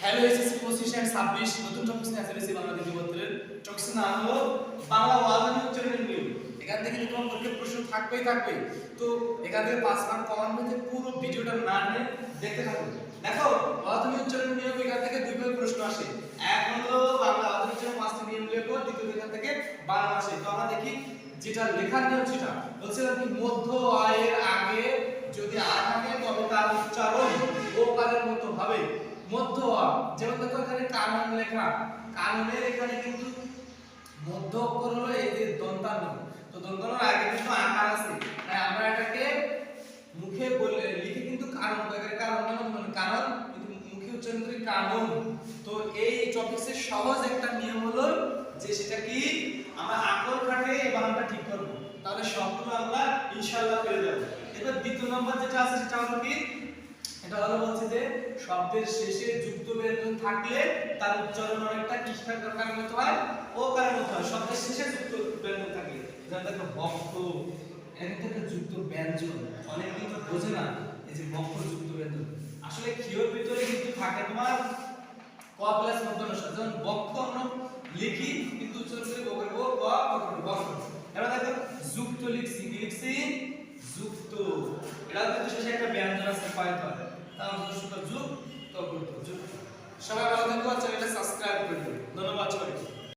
Hello SSC নতুন বাংলা নাম হলো বাংলা উচ্চারণের নিয়ম। এখান থেকে তোমার প্রশ্ন থাকবেই থাকবে তো এখান থেকে পাঁচ মার্ক কমান পুরো ভিডিওটা না নিয়ে দেখতে থাকো দেখো এখান থেকে প্রশ্ন আসে। এক হলো বাংলা নিয়ম লেখো দ্বিতীয় এখান থেকে আসে। তো আমরা দেখি যেটা লেখার নিয়ম সেটা। বলছিলাম কি, মধ্য আয়ের আগে যদি আ থাকে তবে হবে মধ্য আ যেমন দেখো এখানে কানুন লেখা। কানুনের এখানে কিন্তু মধ্য অক্ষর হলো এই যে দন্তান্ন তো দন্তান্নর আগে কিন্তু আকার আছে। তাই আমরা এটাকে মুখে বলে লিখে কিন্তু কারণ কারণ মানে কারণ মুখে উচ্চারণ করি কানুন তো এই টপিক্সের সহজ একটা নিয়ম হলো যে সেটা কি, আমরা আকর কাটে এই বানানটা ঠিক করব। তাহলে সবগুলো আমরা ইনশাআল্লাহ পেরে যাব। এবার দ্বিতীয় নম্বর যেটা আছে, সেটা হলো কি এটা হলো বলছে যে, শব্দের শেষে যুক্ত ব্যঞ্জন থাকলে তার উচ্চারণ অনেকটা হয় ও হয়। শব্দের শেষে যুক্ত ব্যঞ্জন থাকলে। যেমন দেখো, বক্ষ, এখানে তো একটা যুক্ত ব্যঞ্জন। অনেক কিন্তু বোঝে না এই যে বক্ষ, যুক্ত ব্যঞ্জন আসলে ভিতরে কিন্তু থাকে তোমার ক প্লাস যেমন বক্ষ আমরা লিখি, কিন্তু উচ্চারণ করি ক বক্ষ এবার দেখো, যুক্ত লিখছি লিখছি, যুক্ত। এটা কিন্তু শেষে একটা ব্যঞ্জন আছে তাহলে দর্শক যুক্ত করতে যুক্ত সবাই ভালো থাকো